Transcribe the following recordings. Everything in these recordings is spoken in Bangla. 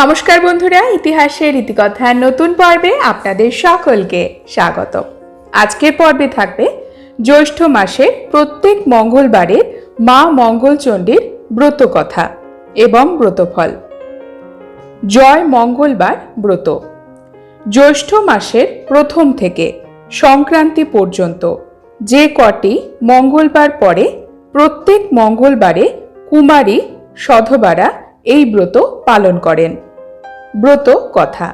নমস্কার বন্ধুরা, ইতিহাসের রীতিকথার নতুন পর্বে আপনাদের সকলকে স্বাগত। আজকের পর্বে থাকবে জ্যৈষ্ঠ মাসের প্রত্যেক মঙ্গলবারের মা মঙ্গলচণ্ডীর ব্রত কথা এবং ব্রতফল। জয় মঙ্গলবার ব্রত। জ্যৈষ্ঠ মাসের প্রথম থেকে সংক্রান্তি পর্যন্ত যে কটি মঙ্গলবার পরে প্রত্যেক মঙ্গলবারে কুমারী সধবারা এই ব্রত পালন করেন। ব্রত কথা।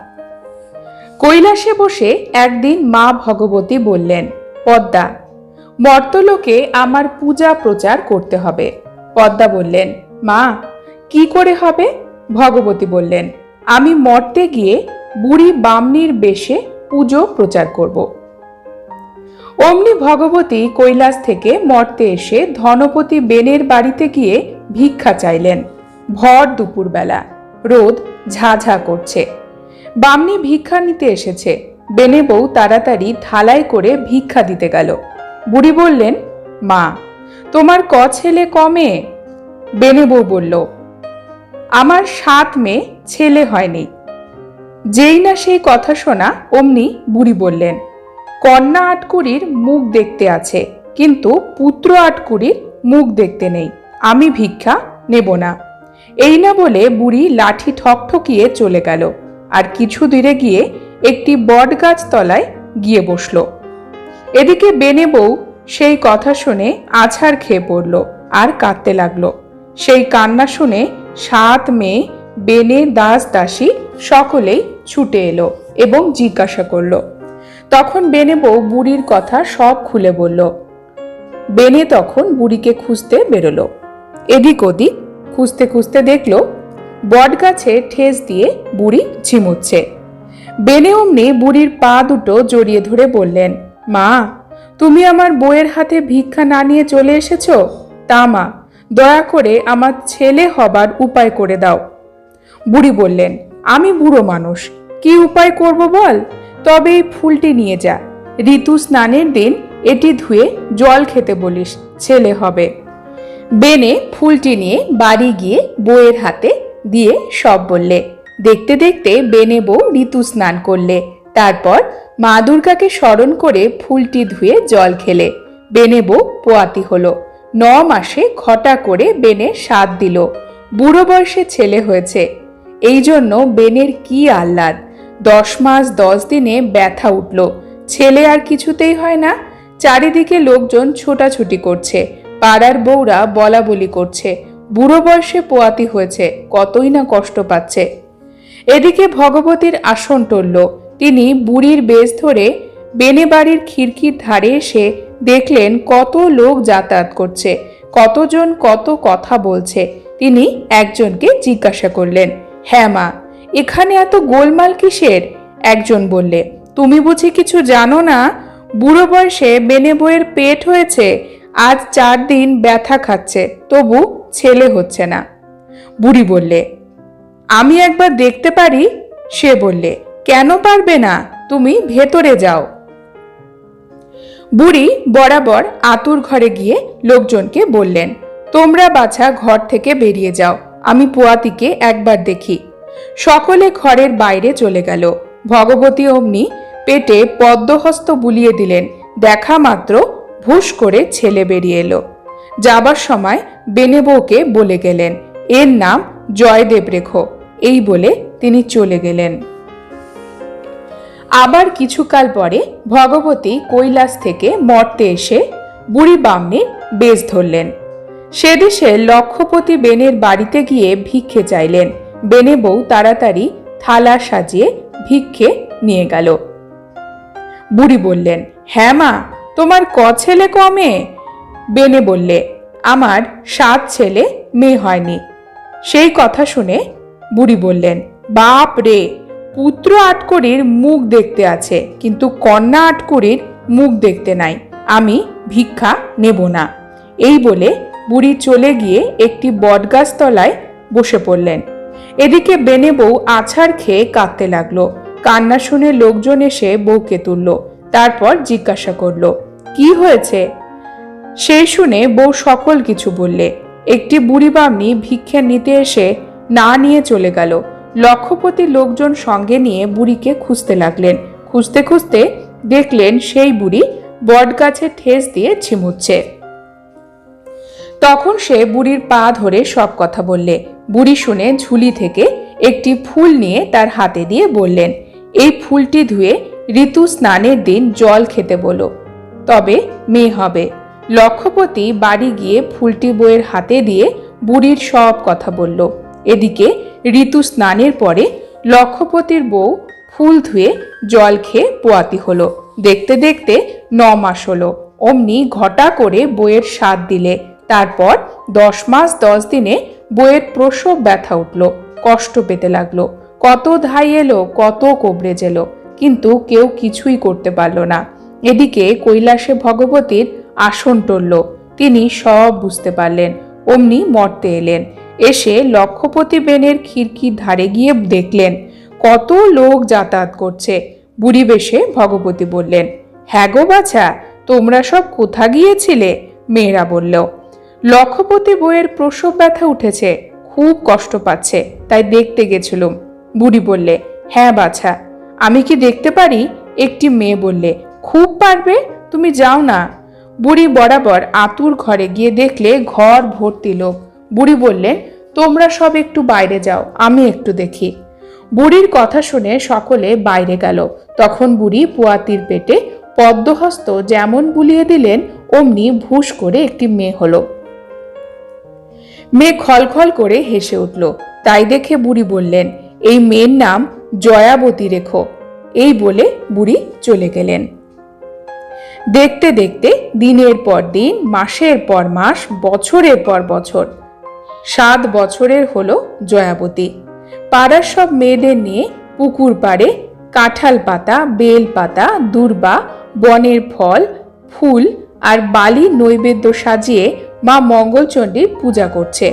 কৈলাসে বসে একদিন মা ভগবতী বললেন, পদ্মা, মর্তলোকে আমার পূজা প্রচার করতে হবে। পদ্মা বললেন, মা, কি করে হবে? ভগবতী বললেন, আমি মর্তে গিয়ে বুড়ি বামনির বেশে পুজো প্রচার করব। অমনি ভগবতী কৈলাস থেকে মর্তে এসে ধনপতি বেনের বাড়িতে গিয়ে ভিক্ষা চাইলেন। ভর দুপুরবেলা। রোদ ঝাঝা করছে। বামনি ভিক্ষা নিতে এসেছে। বেনে বউ তাড়াতাড়ি থালায় করে ভিক্ষা দিতে গেল। বুড়ি বললেন, মা, তোমার ক ছেলে কমে বেনে বউ বলল, আমার সাত মেয়ে, ছেলে হয়নি। যেই না সেই কথা শোনা অমনি বুড়ি বললেন, কন্যা আটকুরির মুখ দেখতে আছে, কিন্তু পুত্র আটকুরির মুখ দেখতে নেই। আমি ভিক্ষা নেব না। এই না বলে বুড়ি লাঠি ঠকঠকিয়ে চলে গেল। আর কিছু দূরে গিয়ে একটি বটগাছ তলায় গিয়ে বসল। এদিকে বেনে বউ সেই কথা শুনে আছাড় খেয়ে পড়ল আর কাঁদতে লাগল। সেই কান্না শুনে সাত মেয়ে বেনে, দাস, দাসী সকলেই ছুটে এলো এবং জিজ্ঞাসা করল। তখন বেনে বউ বুড়ির কথা সব খুলে বলল। বেনে তখন বুড়িকে খুঁজতে বেরোলো। এদিক ওদিক খুঁজতে খুঁজতে দেখল, বটগাছে ঠেস দিয়ে বুড়ি ঝিমুচ্ছে। বেনে অমনি বুড়ির পা দুটো জড়িয়ে ধরে বললেন, মা, তুমি আমার বইয়ের হাতে ভিক্ষা না নিয়ে চলে এসেছ? তা মা, দয়া করে আমার ছেলে হবার উপায় করে দাও। বুড়ি বললেন, আমি বুড়ো মানুষ, কি উপায় করব বল? তবে এই ফুলটি নিয়ে যা। ঋতু স্নানের দিন এটি ধুয়ে জল খেতে বলিস, ছেলে হবে। বেনে ফুলটি নিয়ে বাড়ি গিয়ে বউয়ের হাতে দিয়ে সব বললে। দেখতে দেখতে বেনে বউ ঋতু স্নান করলে। তারপর মা দুর্গাকে স্মরণ করে ফুলটি ধুয়ে জল খেলে। বেনে বউ পোয়াতি হলো। ন মাসে ঘটা করে বেনে সাত দিল। বুড়ো বয়সে ছেলে হয়েছে। এই জন্য বেনের কি আহ্লাদ। দশ মাস দশ দিনে ব্যথা উঠল। ছেলে আর কিছুতেই হয় না। চারিদিকে লোকজন ছোটাছুটি করছে। পাড়ার বউরা বলা বলি করছে। বুড়ো বয়সে পোয়াতি হয়েছে, কতই না কষ্ট পাচ্ছে। এদিকে ভগবতীর আসন টলল। তিনি বুড়ির বেশ ধরে বেনে বাড়ির খিড়কির ধারে এসে দেখলেন কত লোক যাতায়াত করছে, কতজন কত কথা বলছে। তিনি একজনকে জিজ্ঞাসা করলেন হ্যাঁ মা, এখানে এত গোলমাল কিসের? একজন বললে, তুমি বুঝি কিছু জানো না? বুড়ো বয়সে বেনে বইয়ের পেট হয়েছে আজ চার দিন ব্যথা খাচ্ছে, তবু ছেলে হচ্ছে না। বুড়ি বললে, আমি একবার দেখতে পারি? সে বললে, কেন পারবে না? তুমি ভেতরে যাও। বুড়ি বরাবর আতুর ঘরে গিয়ে লোকজনকে বললেন, তোমরা বাছা ঘর থেকে বেরিয়ে যাও, আমি পোয়াতিকে একবার দেখি। সকলে ঘরের বাইরে চলে গেল। ভগবতী অমনি পেটে পদ্মহস্ত বুলিয়ে দিলেন, দেখা মাত্র ভুস করে ছেলে বেরিয়ে এলো। যাবার সময় বেনে বউকে বলে গেলেন, এর নাম জয়দেব রেখো। এই বলে তিনি চলে গেলেন। আবার কিছুকাল পরে ভগবতী কৈলাস থেকে মর্তে এসে বুড়ি বামনির বেশ ধরলেন। সে দেশে লক্ষপতি বেনের বাড়িতে গিয়ে ভিক্ষে চাইলেন। বেনে বউ তাড়াতাড়ি থালা সাজিয়ে ভিক্ষে নিয়ে গেল। বুড়ি বললেন হ্যাঁ মা তোমার ক ছেলে ক কমে? বেনে বললে, আমার সাত ছেলে মেয়ে হয়নি। সেই কথা শুনে বুড়ি বললেন, বাপ রে, পুত্র আটকরির মুখ দেখতে আছে, কিন্তু কন্যা আটকরির মুখ দেখতে নাই, আমি ভিক্ষা নেব না। এই বলে বুড়ি চলে গিয়ে একটি বটগাছ তলায় বসে পড়লেন। এদিকে বেনে বউ আছাড় খেয়ে কাঁদতে লাগল। কান্না শুনে লোকজন এসে বউকে তুলল। তারপর জিজ্ঞাসা করল, কি হয়েছে? সেই শুনে বউ সকল কিছু বললে। একটি বুড়ি বামনি ভিক্ষা নিতে এসে না নিয়ে চলে গেল। লক্ষপতি লোকজন সঙ্গে নিয়ে বুড়িকে খুঁজতে লাগলেন। খুঁজতে খুঁজতে দেখলেন সেই বুড়ি বটগাছে ঠেস দিয়ে ছিমুচ্ছে। তখন সে বুড়ির পা ধরে সব কথা বললে। বুড়ি শুনে ঝুলি থেকে একটি ফুল নিয়ে তার হাতে দিয়ে বললেন, এই ফুলটি ধুয়ে ঋতু স্নানের দিন জল খেতে বলো। তবে মেয়ে হবে। লক্ষপতি বাড়ি গিয়ে ফুলটি বইয়ের হাতে দিয়ে বুড়ির সব কথা বলল। এদিকে ঋতু স্নানের পরে লক্ষপতির বউ ফুল ধুয়ে জল খেয়ে পোয়াতি হলো। দেখতে দেখতে ন মাস হলো। অমনি ঘটা করে বইয়ের স্বাদ দিলে। তারপর দশ মাস দশ দিনে বইয়ের প্রসব ব্যথা উঠল। কষ্ট পেতে লাগল। কত ধাই এলো, কত কোবরেজ এলো কিন্তু কেউ কিছুই করতে পারল না। এদিকে কৈলাসে ভগবতীর আসন টলল। তিনি সব বুঝতে পারলেন। অমনি মর্তে এলেন। এসে লক্ষপতি বেনের খিড়কির ধারে গিয়ে দেখলেন, কত লোক যাতায়াত করছে। বুড়ি বেশে ভগবতী বললেন হ্যাঁ গো বাছা, তোমরা সব কোথা গিয়েছিলে? মেয়েরা বলল, লক্ষপতি বইয়ের প্রসব ব্যথা উঠেছে, খুব কষ্ট পাচ্ছে, তাই দেখতে গেছিলুম। বুড়ি বললে হ্যাঁ বাছা আমি কি দেখতে পারি? একটি মেয়ে বললে, খুব পারবে, তুমি যাও না। বুড়ি বরাবর আতুর ঘরে গিয়ে দেখলে ঘর ভর্তি লোক। বুড়ি বললেন তোমরা সব একটু বাইরে যাও, আমি একটু দেখি। বুড়ির কথা শুনে সকলে বাইরে গেল। তখন বুড়ি পোয়াতির পেটে পদ্মহস্ত যেমন বুলিয়ে দিলেন, অমনি ভুস করে একটি মেয়ে হলো। মেয়ে খলখল করে হেসে উঠল। তাই দেখে বুড়ি বললেন, এই মেয়ের নাম জয়াবতী রেখো। এই বলে বুড়ি চলে গেলেন। দেখতে দেখতে দিনের পর দিন, মাসের পর মাস, বছরের পর বছর, সাত বছরের হলো জয়াবতী। পাড়ার সব মেয়েদের নিয়ে পুকুর পাড়ে কাঁঠাল পাতা, বেল পাতা, দূর্বা, বনের ফল, ফুল আর বালি নৈবেদ্য সাজিয়ে মা মঙ্গলচণ্ডীর পূজা করছে।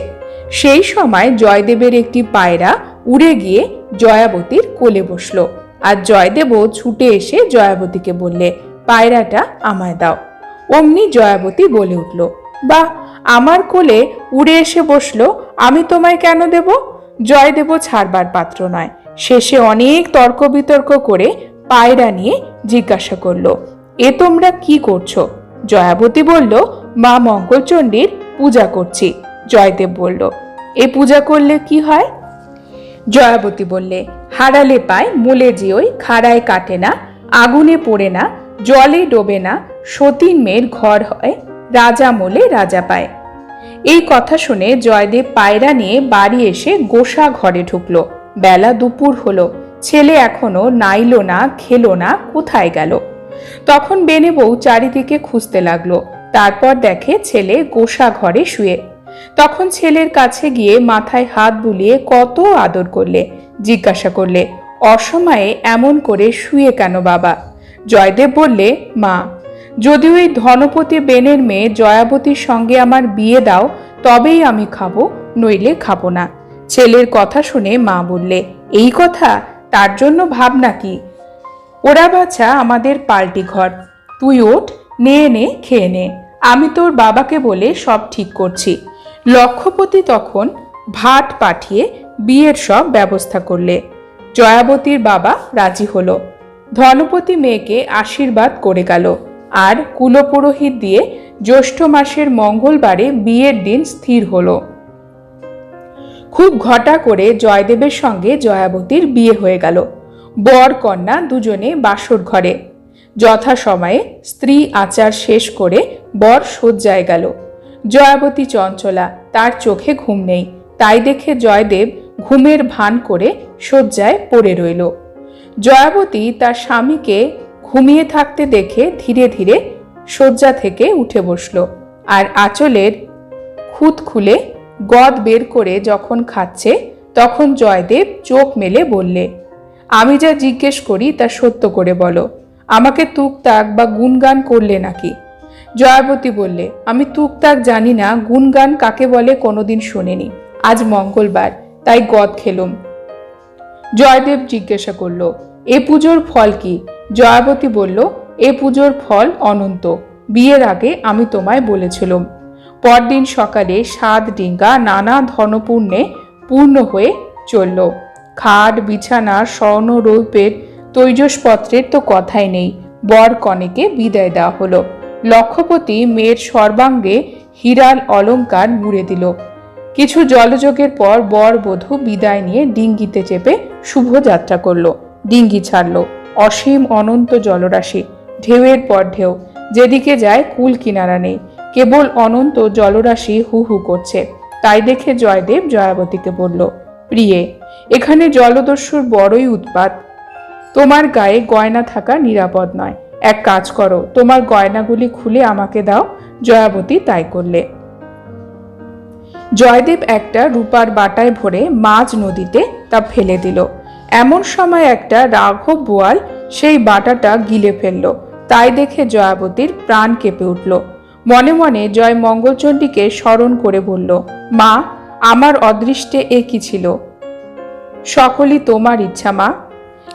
সেই সময় জয়দেবের একটি পায়রা উড়ে গিয়ে জয়াবতীর কোলে বসল। আর জয়দেবও ছুটে এসে জয়াবতীকে বললে, পায়রাটা আমায় দাও। অমনি জয়াবতী বলে উঠল বা আমার কোলে উড়ে এসে বসল, আমি তোমায় কেন দেব? জয়দেব ছাড়বার পাত্র নয়। শেষে অনেক তর্ক বিতর্ক করে পায়রা নিয়ে জিজ্ঞাসা করল, এ তোমরা কি করছ? জয়াবতী বলল, মা মঙ্গলচণ্ডীর পূজা করছি। জয়দেব বলল, এ পূজা করলে কি হয়? জয়াবতী বললে, হারালে পায়, মূলে জিওই খাড়ায় কাটে না, আগুনে পড়ে না, জলে ডোবে না, সতীন মেয়ের ঘর হয়, রাজা মোলে রাজা পায়। এই কথা শুনে জয়দেব পায়রা নিয়ে বাড়ি এসে গোসা ঘরে ঢুকলো। বেলা দুপুর হলো, ছেলে এখনও নাইলো না, খেলো না, কোথায় গেল? তখন বেনে বউ চারিদিকে খুঁজতে লাগল। তারপর দেখে ছেলে গোসা ঘরে শুয়ে তখন ছেলের কাছে গিয়ে মাথায় হাত বুলিয়ে কত আদর করলে, জিজ্ঞাসা করলে, অসময়ে এমন করে শুয়ে কেন বাবা? জয়দেব বললে, মা যদি ওই ধনপতি বেনের মেয়ে জয়াবতীর সঙ্গে আমার বিয়ে দাও, তবেই আমি খাব, নইলে খাব না। ছেলের কথা শুনে মা বললে, এই কথা? তার জন্য ভাব নাকি ওরা বাছা আমাদের পাল্টি ঘর। তুই ওঠ নে, খেয়ে নে। আমি তোর বাবাকে বলে সব ঠিক করছি। লক্ষপতি তখন ভাট পাঠিয়ে বিয়ের সব ব্যবস্থা করলে। জয়াবতীর বাবা রাজি হলো। ধনপতি মেয়েকে আশীর্বাদ করে গেল। আর কুলপুরোহিত দিয়ে জ্যৈষ্ঠ মাসের মঙ্গলবারে বিয়ের দিন স্থির হলো। খুব ঘটা করে জয়দেবের সঙ্গে জয়াবতীর বিয়ে হয়ে গেল। বর কন্যা দুজনে বাসর ঘরে। যথাসময়ে স্ত্রী আচার শেষ করে বর শয্যায় গেল। জয়াবতী চঞ্চলা তার চোখে ঘুম নেই। তাই দেখে জয়দেব ঘুমের ভান করে শয্যায় পড়ে রইল। জয়াবতী তার স্বামীকে ঘুমিয়ে থাকতে দেখে ধীরে ধীরে শয্যা থেকে উঠে বসল আর আঁচলের খুঁত খুলে গদ বের করে যখন খাচ্ছে, তখন জয়দেব চোখ মেলে বললে, আমি যা জিজ্ঞেস করি তা সত্য করে বলো। আমাকে তুকতাক বা গুনগান করলে নাকি? জয়াবতী বললে, আমি তুকতাক জানি না গুনগান কাকে বলে কোনোদিন শোনেনি। আজ মঙ্গলবার, তাই গদ খেলুম। জয়দেব জিজ্ঞাসা করল, এ পুজোর ফল কি? জয়াবতী বলল, এ পুজোর ফল অনন্ত, বিয়ের আগে আমি তোমায় বলেছিলাম। পরদিন সকালে সাত ডিঙ্গা নানা ধনপূর্ণে পূর্ণ হয়ে চলল। খাট, বিছানা, স্বর্ণ রৌপের তৈজসপত্রের তো কথাই নেই, বর কনেকে বিদায় দেওয়া হলো। লক্ষ্যপতি মেয়ের সর্বাঙ্গে হীরাল অলংকার মুড়ে দিল। কিছু জলযোগের পর বর বধূ বিদায় নিয়ে ডিঙ্গিতে চেপে শুভ যাত্রা করল। ডিঙ্গি ছাড়লো। অসীম অনন্ত জলরাশি, ঢেউয়ের পর ঢেউ। যেদিকে যায় কুল কিনারা নেই। কেবল অনন্ত জলরাশি হু হু করছে। তাই দেখে জয়দেব জয়াবতীকে বলল, প্রিয়ে, এখানে জলদস্যুর বড়ই উৎপাত। তোমার গায়ে গয়না থাকা নিরাপদ নয়। এক কাজ করো, তোমার গয়নাগুলি খুলে আমাকে দাও, জয়াবতী তাই করলে। জয়দেব একটা রূপার বাটায় ভরে মাঝ নদীতে তা ফেলে দিল। এমন সময় একটা রাঘব বোয়াল সেই বাটাটা গিলে ফেলল। তাই দেখে জয়াবতীর প্রাণ কেঁপে উঠল। মনে মনে জয় মঙ্গলচণ্ডীকে স্মরণ করে বলল, মা, আমার অদৃষ্টে এ কি ছিল? সকলই তোমার ইচ্ছা, মা।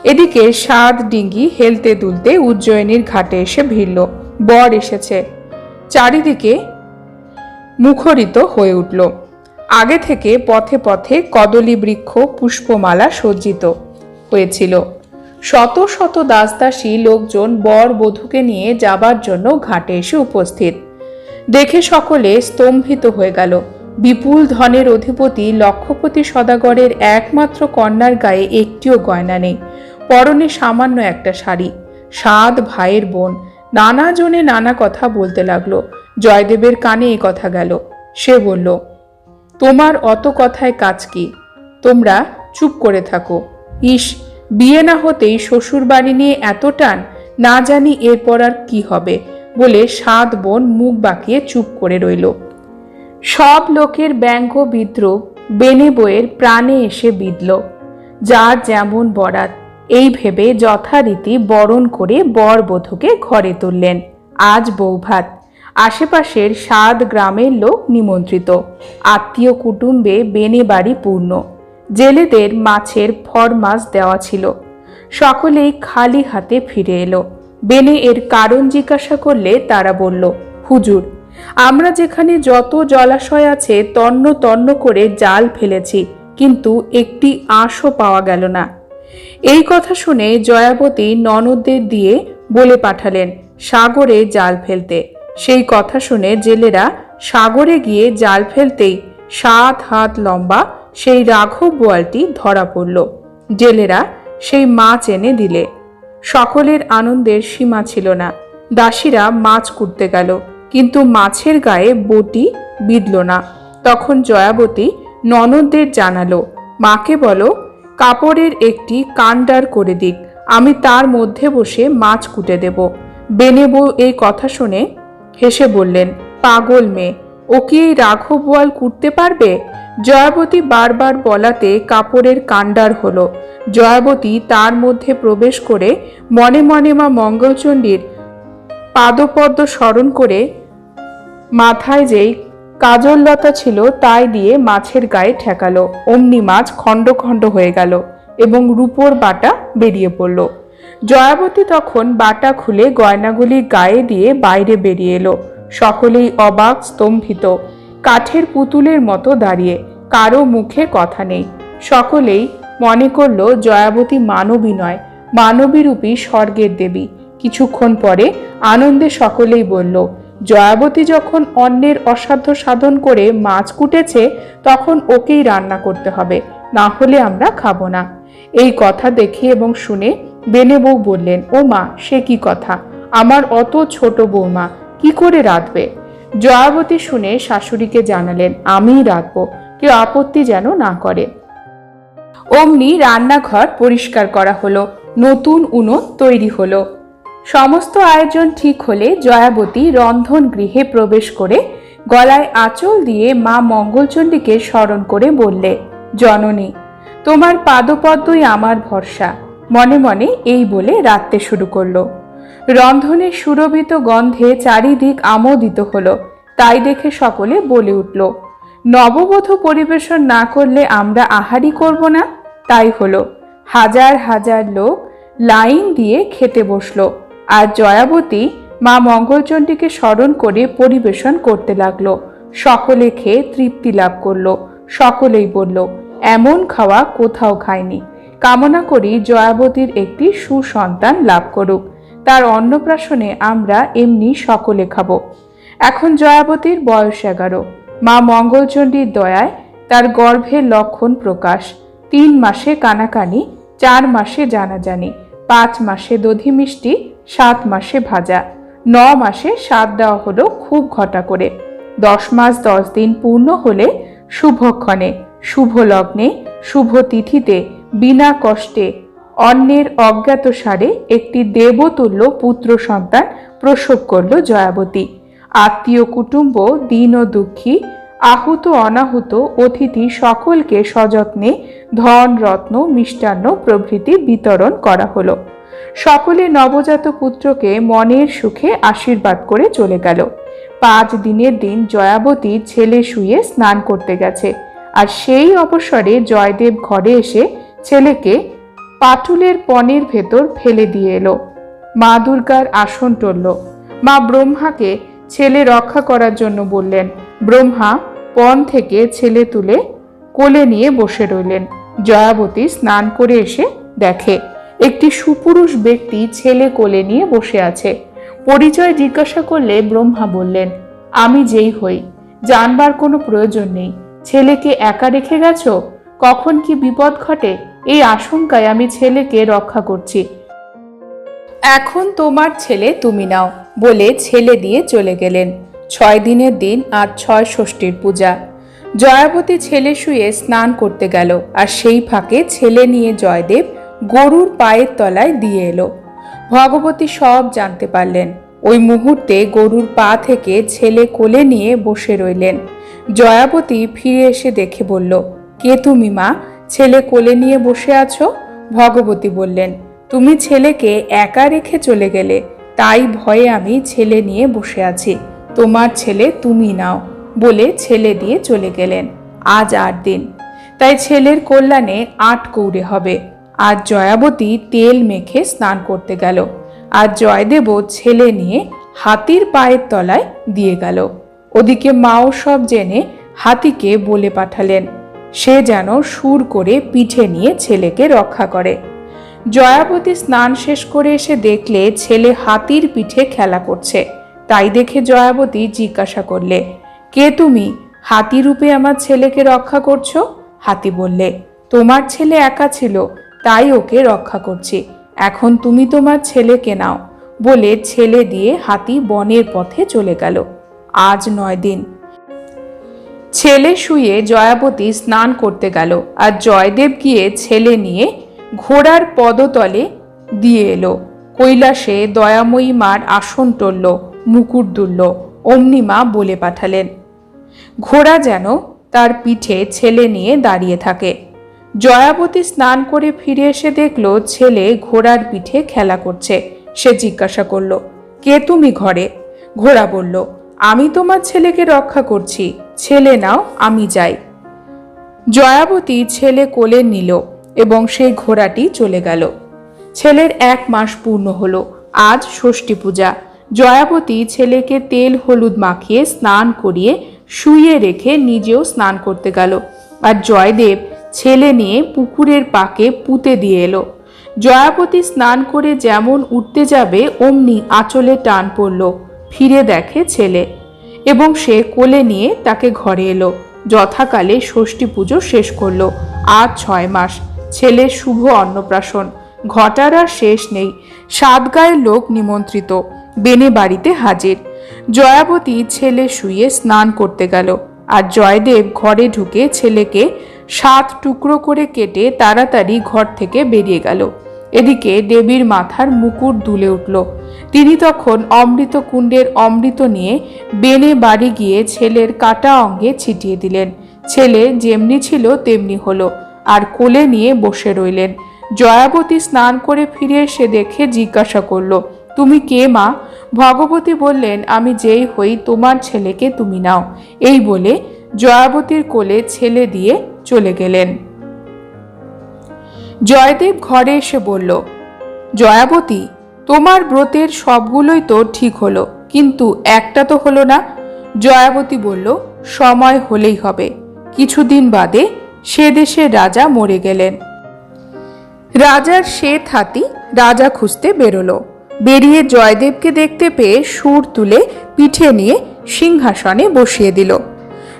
এদিকে সাত ডিঙ্গি হেলতে দুলতে উজ্জয়িনীর ঘাটে এসে ভিড়ল। বর এসেছে। চারিদিকে মুখরিত হয়ে উঠল। আগে থেকে পথে পথে কদলী বৃক্ষ, পুষ্পমালা সজ্জিত হয়েছিল। শত শত দাসদাসী লোকজন বর বধূকে নিয়ে যাবার জন্য ঘাটে এসে উপস্থিত। দেখে সকলে স্তম্ভিত হয়ে গেল। বিপুল ধনের অধিপতি লক্ষপতি সদাগরের একমাত্র কন্যার গায়ে একটিও গয়না নেই। পরনে সামান্য একটা শাড়ি। সাত ভাইয়ের বোন। নানা জনে নানা কথা বলতে লাগল। জয়দেবের কানে এ কথা গেল। সে বলল, তোমার অত কথায় কাজ কি? তোমরা চুপ করে থাকো। ইস, বিয়ে না হতেই শ্বশুর বাড়ি নিয়ে এত টান। না জানি এরপর আর কি হবে বলে সাত বোন মুখ বাঁকিয়ে চুপ করে রইল। সব লোকের ব্যঙ্গ বিদ্রোহ বেনে বইয়ের প্রাণে এসে বিঁধল। যার যেমন বরাত, এই ভেবে যথারীতি বরণ করে বর বধূকে ঘরে তুললেন। আজ বৌভাত, আশেপাশের সাত গ্রামের লোক নিমন্ত্রিত। আত্মীয় কুটুম্বে বেনে বাড়ি পূর্ণ। জেলেদের মাছের ফরমাস দেওয়া ছিল। সকলেই খালি হাতে ফিরে এলো। বেনে এর কারণ জিজ্ঞাসা করলে তারা বলল, হুজুর আমরা যেখানে যত জলাশয় আছে তন্ন তন্ন করে জাল ফেলেছি, কিন্তু একটি আঁশও পাওয়া গেল না। এই কথা শুনে জয়াবতী ননদদের দিয়ে বলে পাঠালেন, সাগরে জাল ফেলতে। সেই কথা শুনে জেলেরা সাগরে গিয়ে জাল ফেলতেই সাত হাত লম্বা সেই রাঘব বোয়ালটি ধরা পড়ল। জেলেরা সেই মাছ এনে দিলে। সকলের আনন্দের সীমা ছিল না। দাসীরা মাছ কুটতে গেল। কিন্তু মাছের গায়ে বটি বিঁধল না। তখন জয়াবতী ননদদের জানালো, মাকে বলো, কাপড়ের একটি কান্ডার করে দিক, আমি তার মধ্যে বসে মাছ কুটে দেব। বেনেবু এই কথা শুনে হেসে বললেন, পাগল মেয়ে, ও কি এই রাঘব বোয়াল কুটতে পারবে? জয়াবতী বারবার বলাতে কাপড়ের কাণ্ডার হলো। জয়াবতী তার মধ্যে প্রবেশ করে মনে মনে মা মঙ্গলচণ্ডীর পাদপদ্ম স্মরণ করে মাথায় যেই কাজললতা ছিল তাই দিয়ে মাছের গায়ে ঠেকালো। অমনি মাছ খণ্ড খণ্ড হয়ে গেল এবং রূপোর বাটা বেরিয়ে পড়ল। জয়াবতী তখন বাটা খুলে গয়নাগুলি গায়ে দিয়ে বাইরে বেরিয়ে এলো। সকলেই অবাক, স্তম্ভিত। কাঠের পুতুলের মতো দাঁড়িয়ে, কারও মুখে কথা নেই। সকলেই মনে করল জয়াবতী মানবী নয় মানবীরূপী স্বর্গের দেবী। কিছুক্ষণ পরে আনন্দে সকলেই বলল জয়াবতী যখন অন্যের অসাধ্য সাধন করে মাছ কুটেছে, তখন ওকেই রান্না করতে হবে, না হলে আমরা খাব না। এই কথা দেখে এবং শুনে বেনে বউ বললেন, ও মা, সে কি কথা? আমার অত ছোট বৌমা কি করে রাঁধবে? জয়াবতী শুনে শাশুড়িকে জানালেন, আমিই রাঁধবো, কেউ আপত্তি যেন না করে। অমনি রান্নাঘর পরিষ্কার করা হলো, নতুন উনো তৈরি হলো। সমস্ত আয়োজন ঠিক হলে জয়াবতী রন্ধন গৃহে প্রবেশ করে গলায় আঁচল দিয়ে মা মঙ্গলচণ্ডীকে স্মরণ করে বললে, জননী, তোমার পাদপদ্মই আমার ভরসা। মনে মনে এই বলে রাখতে শুরু করল। রন্ধনের সুরভিত গন্ধে চারিদিক আমোদিত হলো, তাই দেখে সকলে বলে উঠল, নববধূ পরিবেশন না করলে আমরা আহারই করব না? তাই হলো, হাজার হাজার লোক লাইন দিয়ে খেতে বসল। আর জয়াবতী মা মঙ্গলচণ্ডীকে স্মরণ করে পরিবেশন করতে লাগল। সকলে খেয়ে তৃপ্তি লাভ করল। সকলেই বলল, এমন খাওয়া কোথাও খায়নি কামনা করি জয়াবতীর একটি সুসন্তান লাভ করুক। তার অন্নপ্রাশনে আমরা এমনি সকলে খাব এখন জয়াবতীর বয়স এগারো। মা মঙ্গলচণ্ডীর দয়ায় তার গর্ভের লক্ষণ প্রকাশ। তিন মাসে কানাকানি, চার মাসে জানাজানি, পাঁচ মাসে দধি মিষ্টি সাত মাসে ভাজা। ন মাসে সাত দেওয়া হলো খুব ঘটা করে। দশ মাস দশ দিন পূর্ণ হলে শুভক্ষণে শুভ লগ্নে শুভ তিথিতে বিনা কষ্টে অন্যের অজ্ঞাত সারে একটি দেবতুল্য পুত্র সন্তান প্রসব করল জয়াবতী। আত্মীয় কুটুম্ব, দীন ও দুঃখী, আহুত অনাহুত অতিথি সকলকে সযত্নে ধন রত্ন মিষ্টান্ন প্রভৃতি বিতরণ করা হলো। সকলে নবজাত পুত্রকে মনের সুখে আশীর্বাদ করে চলে গেল। পাঁচ দিনের দিন জয়াবতী ছেলে শুয়ে স্নান করতে গেছে। আর সেই অবসরে জয়দেব ঘরে এসে ছেলেকে পাটুলের পনেরো ভেতর ফেলে দিয়ে এলো। মা দুর্গার আসন টলল। মা ব্রহ্মাকে ছেলে রক্ষা করার জন্য বললেন, ব্রহ্মা পণ থেকে ছেলে তুলে কোলে নিয়ে বসে রইলেন। জয়াবতী স্নান করে এসে দেখে একটি সুপুরুষ ব্যক্তি ছেলে কোলে নিয়ে বসে আছে। পরিচয় জিজ্ঞাসা করলে ব্রহ্মা বললেন, আমি যেই হই, জানবার কোনো প্রয়োজন নেই। ছেলেকে একা রেখে গেছো? কখন কি বিপদ ঘটে? এই আশঙ্কায় আমি ছেলেকে রক্ষা করছি। এখন তোমার ছেলে তুমি নাও বলে ছেলে দিয়ে চলে গেলেন। ছয় দিনের দিন আর ছয় ষষ্ঠীর পূজা। জয়াবতী ছেলে শুয়ে স্নান করতে গেল আর সেই ফাঁকে ছেলে নিয়ে জয়দেব গরুর পায়ের তলায় দিয়ে এলো। ভগবতী সব জানতে পারলেন। ওই মুহূর্তে গরুর পা থেকে ছেলে কোলে নিয়ে বসে রইলেন। জয়াবতী ফিরে এসে দেখে বলল, কে তুমি মা? ছেলে কোলে নিয়ে বসে আছো? ভগবতী বললেন, তুমি ছেলেকে একা রেখে চলে গেলে, তাই ভয়ে আমি ছেলে নিয়ে বসে আছি। তোমার ছেলে তুমি নাও বলে ছেলে দিয়ে চলে গেলেন। আজ আট দিন। তাই ছেলের কল্যাণে আট কৌড়ে হবে। আজ জয়াবতী তেল মেখে স্নান করতে গেল। আর জয়দেবও ছেলে নিয়ে হাতির পায়ের তলায় দিয়ে গেল। ওদিকে মাও সব জেনে হাতিকে বলে পাঠালেন। সে যেন সুর করে পিঠে নিয়ে ছেলেকে রক্ষা করে। জয়াবতী স্নান শেষ করে এসে দেখলে ছেলে হাতির পিঠে খেলা করছে। তাই দেখে জয়াবতী জিজ্ঞাসা করলে, কে তুমি? হাতি রূপে আমার ছেলেকে রক্ষা করছ? হাতি বললে, তোমার ছেলে একা ছিল। তাই ওকে রক্ষা করছি। এখন তুমি তোমার ছেলেকে নাও বলে ছেলে দিয়ে হাতি বনের পথে চলে গেল। আজ নয় দিন। ছেলে শুয়ে জয়াবতী স্নান করতে গেল আর জয়দেব গিয়ে ছেলে নিয়ে ঘোড়ার পদতলে দিয়ে এলো। কৈলাসে দয়াময়ী মার আসন টলল মুকুট দুলল, অমনি মা বলে পাঠালেন। ঘোড়া যেন তার পিঠে ছেলে নিয়ে দাঁড়িয়ে থাকে। জয়াবতী স্নান করে ফিরে এসে দেখল ছেলে ঘোড়ার পিঠে খেলা করছে। সে জিজ্ঞাসা করল, কে তুমি ঘরে? ঘোড়া বলল, আমি তোমার ছেলেকে রক্ষা করছি। ছেলে নাও, আমি যাই। জয়াবতী ছেলে কোলে নিল এবং সেই ঘোড়াটি চলে গেল। ছেলের এক মাস পূর্ণ হলো, আজ ষষ্ঠী পূজা। জয়াবতী ছেলেকে তেল হলুদ মাখিয়ে স্নান করিয়ে শুইয়ে রেখে নিজেও স্নান করতে গেল। আর জয়দেব ছেলে নিয়ে পুকুরের পাকে পুঁতে দিয়ে এলো। জয়াপতি স্নান করে যেমন উঠতে যাবে, অমনি আঁচলে টান পড়ল। ফিরে দেখে ছেলে। এবং সে কোলে নিয়ে তাকে ঘরে এলো। যথাকালে ষষ্ঠী পুজো শেষ করল। আজ ছয় মাস। ছেলের শুভ অন্নপ্রাশন। ঘটার আর শেষ নেই। সাত গায়ের লোক নিমন্ত্রিত। বেনে বাড়িতে হাজির। জয়াবতী ছেলে শুয়ে স্নান করতে গেল। আর জয়দেব ঘরে ঢুকে ছেলেকে সাত টুকরো করে কেটে তাড়াতাড়ি ঘর থেকে বেরিয়ে গেল। এদিকে দেবীর মাথার মুকুট দুলে উঠল। তিনি তখন অমৃত কুণ্ডের অমৃত নিয়ে বেনে বাড়ি গিয়ে ছেলের কাটা অঙ্গে ছিটিয়ে দিলেন। ছেলে যেমনি ছিল তেমনি হলো, আর কোলে নিয়ে বসে রইলেন। জয়াবতী স্নান করে ফিরে এসে দেখে জিজ্ঞাসা করল, তুমি কে মা? ভগবতী বললেন, আমি যেই হই, তোমার ছেলেকে তুমি নাও। এই বলে জয়াবতীর কোলে ছেলে দিয়ে চলে গেলেন। জয়দেব ঘরে এসে বলল, জয়াবতী, তোমার ব্রতের সবগুলোই তো ঠিক হলো, কিন্তু একটা তো হলো না। জয়াবতী বলল, সময় হলেই হবে। কিছুদিন বাদে সে দেশের রাজা মরে গেলেন। রাজার শ্বেত হাতি রাজা খুঁজতে বেরোলো। বেরিয়ে জয়দেবকে দেখতে পেয়ে সুর তুলে পিঠে নিয়ে সিংহাসনে বসিয়ে দিল।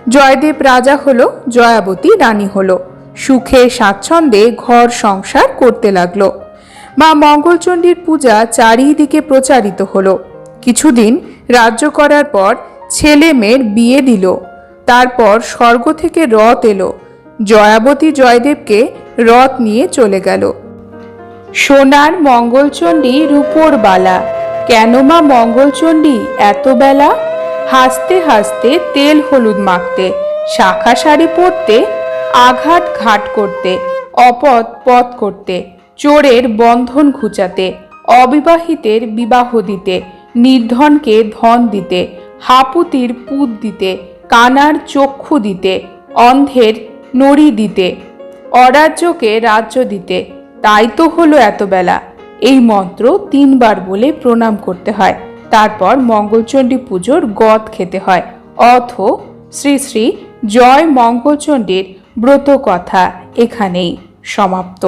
জয়দেব রাজা হলো, জয়াবতী রানী হলো। সুখে স্বাচ্ছন্দ্যে ঘর সংসার করতে লাগল। মা মঙ্গলচণ্ডীর পূজা চারিদিকে প্রচারিত হলো। কিছুদিন রাজ্য করার পর ছেলে মেয়ের বিয়ে দিল। তারপর স্বর্গ থেকে রথ এলো। জয়াবতী জয়দেবকে রথ নিয়ে চলে গেল। সোনার মঙ্গলচণ্ডী রূপোর বালা। কেন মা মঙ্গলচণ্ডী, এত বেলা? হাসতে হাসতে তেল হলুদ মাখতে, শাখা শাড়ি পরতে, আঘাত ঘাট করতে, অপদ পথ করতে, চোরের বন্ধন ঘুচাতে, অবিবাহিতের বিবাহ দিতে, নির্ধনকে ধন দিতে, হাপুতির পুত দিতে, কানার চক্ষু দিতে, অন্ধের নড়ি দিতে, অরাজ্যকে রাজ্য দিতে, তাই তো হলো এত বেলা এই মন্ত্র তিনবার বলে প্রণাম করতে হয়। তারপর মঙ্গলচণ্ডী পুজোর গদ খেতে হয়। অথ শ্রী শ্রী জয় মঙ্গলচণ্ডীর ব্রত কথা এখানেই সমাপ্ত।